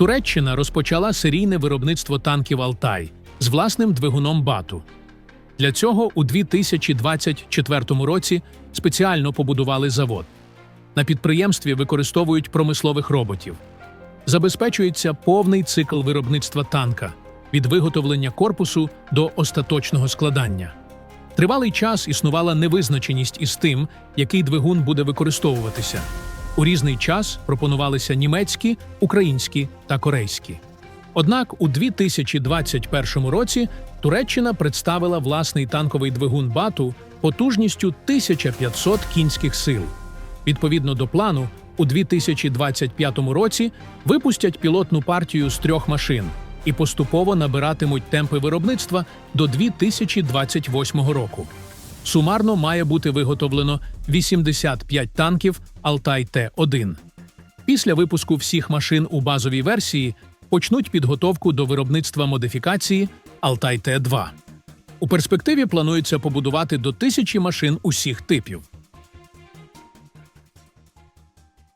Туреччина розпочала серійне виробництво танків Алтай з власним двигуном Бату. Для цього у 2024 році спеціально побудували завод. На підприємстві використовують промислових роботів. Забезпечується повний цикл виробництва танка від виготовлення корпусу до остаточного складання. Тривалий час існувала невизначеність із тим, який двигун буде використовуватися. У різний час пропонувалися німецькі, українські та корейські. Однак у 2021 році Туреччина представила власний танковий двигун Бату потужністю 1500 кінських сил. Відповідно до плану, у 2025 році випустять пілотну партію з трьох машин і поступово набиратимуть темпи виробництва до 2028 року. Сумарно має бути виготовлено 85 танків Алтай Т-1. Після випуску всіх машин у базовій версії почнуть підготовку до виробництва модифікації Алтай Т-2. У перспективі планується побудувати до тисячі машин усіх типів.